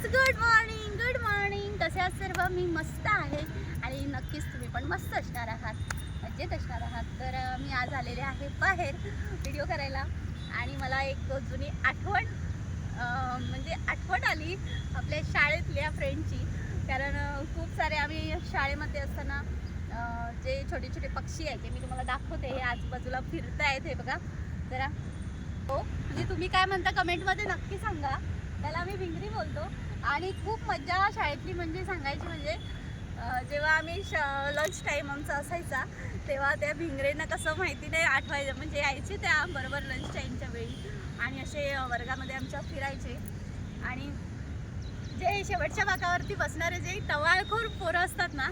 Guys good morning good morning कसे आहात सर्व? मी मस्त आहे. आणि नक्कीच तुम्ही पण मस्त असणार आहात. मजेत असणार आहात. तर मी आज आलेले आहे बाहेर व्हिडिओ करायला. आणि मला एक जुनी आठवण म्हणजे आठवण आली आपल्या शाळेतल्या फ्रेंडची कारण खूप सारे आम्ही शाळेमध्ये असताना जे छोटे छोटे पक्षी आहेत ते मी तुम्हाला दाखवते. हे आजूबाजूला फिरतायत हे बघा. जरा हो म्हणजे तुम्ही काय म्हणता कमेंटमध्ये नक्की सांगा. त्याला आम्ही भिंगरी बोलतो. आणि खूप मजा शाळेतली म्हणजे सांगायची म्हणजे जेव्हा आम्ही श लंच टाईम आमचा असायचा तेव्हा त्या भिंगरेनं कसं माहिती नाही आठवायचं. म्हणजे यायचे त्या बरोबर लंच टाईमच्या वेळी. आणि असे वर्गामध्ये आमच्या फिरायचे. आणि जे शेवटच्या बाकावरती बसणारे जे टवाळखोर पोरं असतात ना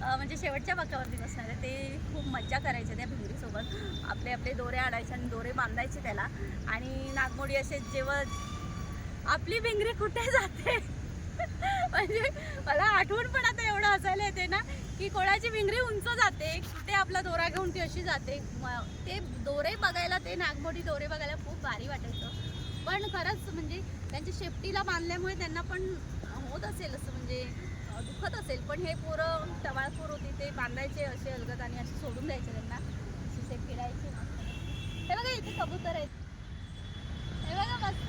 म्हणजे शेवटच्या बाकावरती बसणारे ते खूप मज्जा करायचे त्या भिंगरीसोबत. आपले आपले दोरे आणायचे आणि दोरे बांधायचे त्याला. आणि नागमोडी असे जेव्हा आपली भिंगरी कुठे जाते? म्हणजे मला आठवण पण आता एवढं असायला येते ना की कोणाची भिंगरी उंच जाते कुठे आपला दोरा घेऊन ती अशी जाते. ते दोरे बघायला ते नागमोडी दोरे बघायला खूप भारी वाटायचं. पण खरंच म्हणजे त्यांच्या शेपटीला बांधल्यामुळे त्यांना पण होत असेल असं म्हणजे दुखत असेल. पण हे पोरं टवाळखोर होती ते बांधायचे असे अलगत आणि असे सोडून द्यायचे त्यांना. असे फिरायचे. हे बघा इथे कबूतर आहेत.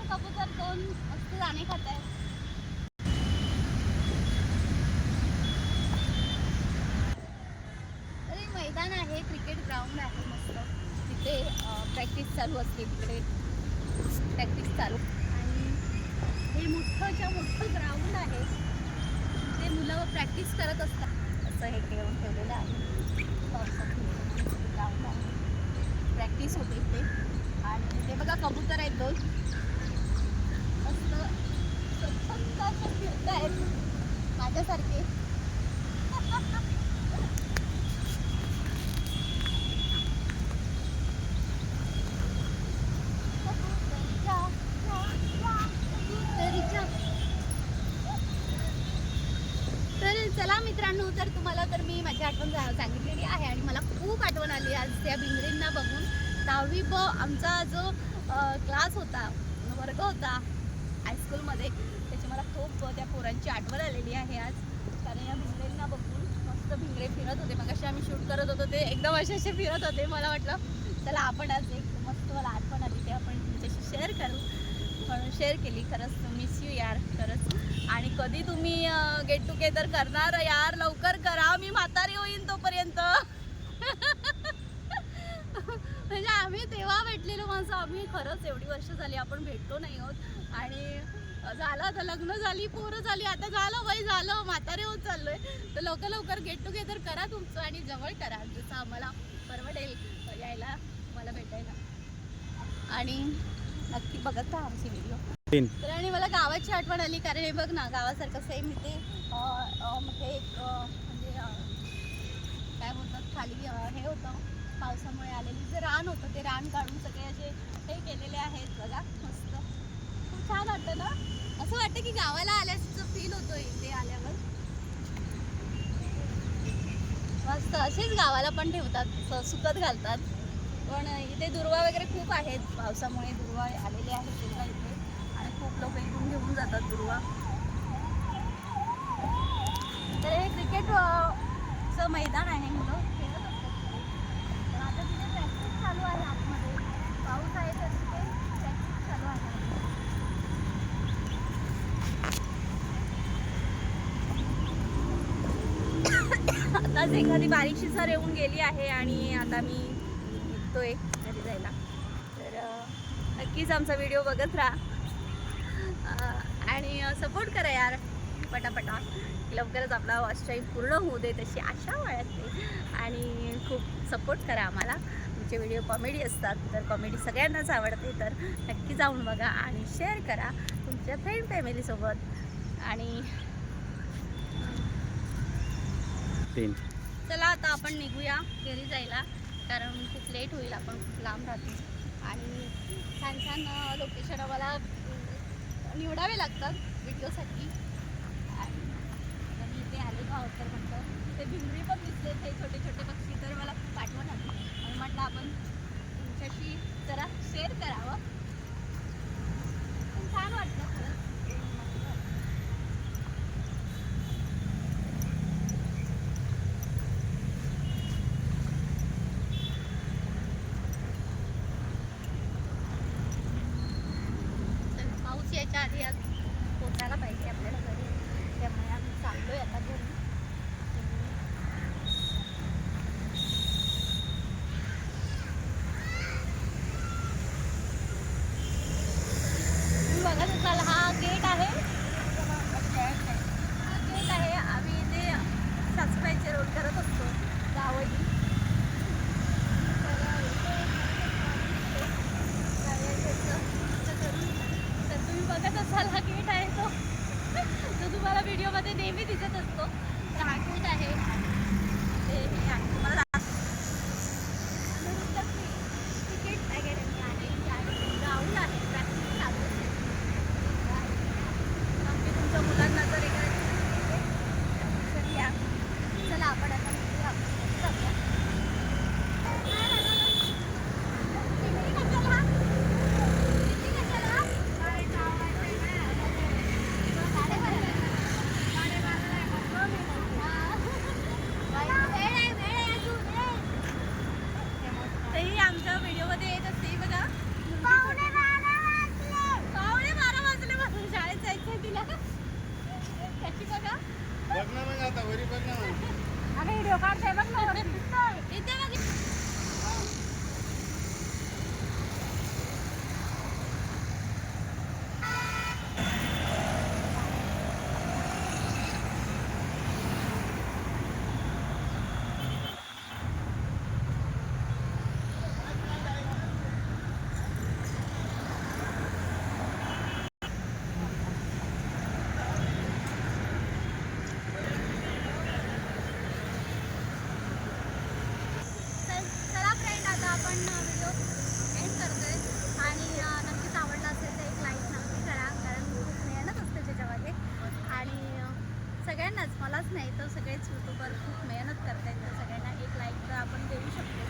कबूतर दोन मस्त दाणे खात आहेत मैदान आहे क्रिकेट ग्राउंड आहे मस्त. तिथे प्रॅक्टिस चालू असते तिकडे. प्रॅक्टिस चालू. आणि हे मोठंच्या मोठं ग्राउंड आहे. ते मुलं प्रॅक्टिस करत असतात. असं हे खेळून ठेवलेलं आहे ग्राउंड आहे प्रॅक्टिस होते इथे आणि ते बघा कबूतर आहेत दोन मस्त स्वच्छंद असे फिरतायत माझ्यासारखे कबुतरीच्या. तर चला मित्रांनो तर तुम्हाला तर मी माझी आठवण सांगितलेली आहे आणि मला खूप आठवण आली आज त्या भिंगरींना बघून. दहावी ब आमचा जो क्लास होता वर्ग होता हायस्कूलमध्ये त्याची मला खूप त्या पोरांची आठवण आलेली आहे आज. कारण या भिंगरींना बघून मस्त भिंगरे फिरत होते. मग असे आम्ही शूट करत होतो ते एकदम असे असे फिरत होते मला वाटलं. चला आपण आज एक मस्त मला आठवण आली ते आपण तुमच्याशी शेअर करू. म्हणून शेअर केली खरंच मिस यू यार खरंच. आणि कधी तुम्ही गेट टुगेदर करणार? यार लवकर करा. मी म्हातारी होईन तोपर्यंत. म्हणजे आम्ही तेव्हा भेटलेलो माणसं. आम्ही खरंच एवढी वर्ष झाली आपण भेटलो नाही आहोत आणि झालं आता लग्न झाली पोरं झाली. आता झालं वय झालं. म्हातारे होत चाललोय. तर लवकर लवकर गेट टुगेदर करा तुमचं आणि जवळ करा. जसं आम्हाला परवडेल यायला मला भेटायला. आणि नक्की बघत राहा आमची व्हिडिओ तर आणि मला गावाची आठवण आली कारण हे बघ ना गावासारखं सेम इथे म्हणजे एक म्हणजे काय बोलतात खाली हे होतं पावसामुळे आलेली जे रान होतं ते रान काढून सगळे असे हे केलेले आहेत बघा मस्त. खूप छान वाटतं ना? असं वाटतं की गावाला आल्याचं फील होतो इथे आल्यावर. मस्त असेच गावाला पण ठेवतात सुकत घालतात. पण इथे दुर्वा वगैरे खूप आहेत पावसामुळे दुर्वा आलेले आहेत दुर्वा इथे. खूप लोक इथून घेऊन जातात दुर्वा. तर हे क्रिकेट चं मैदान आहे मुलं खेळत असतात आता तिथे प्रॅक्टिस चालू आहे आतमध्ये. पाऊस आहे तर तिथे प्रॅक्टिस चालू आहे. आताच एखादी बारीकशी सर येऊन गेली आहे आणि आता मी निघतोय घरी जायला. तर नक्कीच आमचा व्हिडिओ बघत राहा. आणि सपोर्ट करा यार. पटापटा लवकरच आपला वॉच टाईम पूर्ण होऊ दे तशी आशा बाळगते आणि खूप सपोर्ट करा आम्हाला. तुमचे व्हिडिओ कॉमेडी असतात तर कॉमेडी सगळ्यांनाच आवडते तर नक्की जाऊन बघा आणि शेअर करा तुमच्या फ्रेंड फॅमिलीसोबत आणि चला आता आपण निघूया घरी जायला कारण खूप लेट होईल आपण खूप लांब राहतो. आणि छान छान लोकेशन आम्हाला निवडावे लागतात व्हिडिओसाठी. आणि मी इथे आले आहोत तर म्हटलं ते भिंगरी पण दिसले ते छोटे छोटे पक्षी तर मला खूप आठवण आली. आणि म्हटलं आपण 夏天 नेहमी दिसत असतो. प्रकार नाही तर सगळेच यूट्यूबर खूप मेहनत करतायत तर सगळ्यांना एक लाईक तर आपण देऊ शकतो.